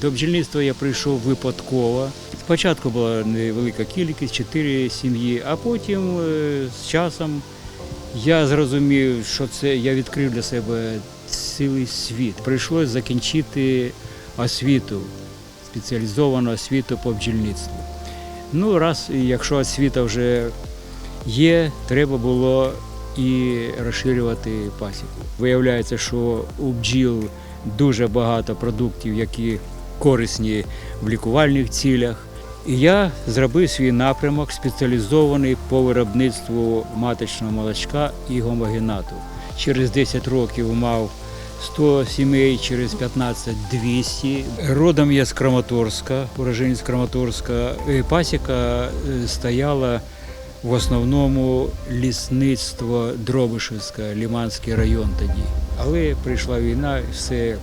До бджільництва я прийшов випадково. Спочатку була невелика кількість, чотири сім'ї, а потім е, з часом я зрозумів, що це я відкрив для себе цілий світ. Прийшлось закінчити освіту, спеціалізовану освіту по бджільництву. Ну, раз, якщо освіта вже є, треба було і розширювати пасіку. Виявляється, що у бджіл дуже багато продуктів, які корисні в лікувальних цілях. І я зробив свій напрямок спеціалізований по виробництву маточного молочка і гомогенату. Через 10 років мав 100 сімей, через 15 200. Родом я з Краматорська, уроженець Краматорська. Пасіка е, стояла в основному лісництво Дробишевське, Ліманський район тоді. Але прийшла війна, все,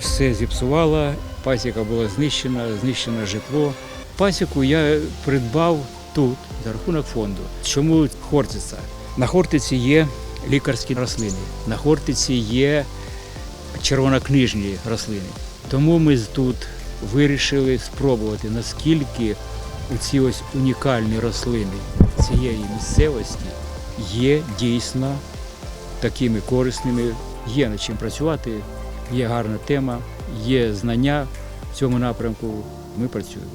все зіпсувала, пасіка була знищена, знищено житло. Пасіку я придбав тут за рахунок фонду. Чому Хортиця? На Хортиці є лікарські рослини, на Хортиці є червонокнижні рослини. Тому ми тут вирішили спробувати, наскільки ці ось унікальні рослини цієї місцевості є дійсно такими корисними, є над чим працювати, є гарна тема, є знання в цьому напрямку. Ми працюємо.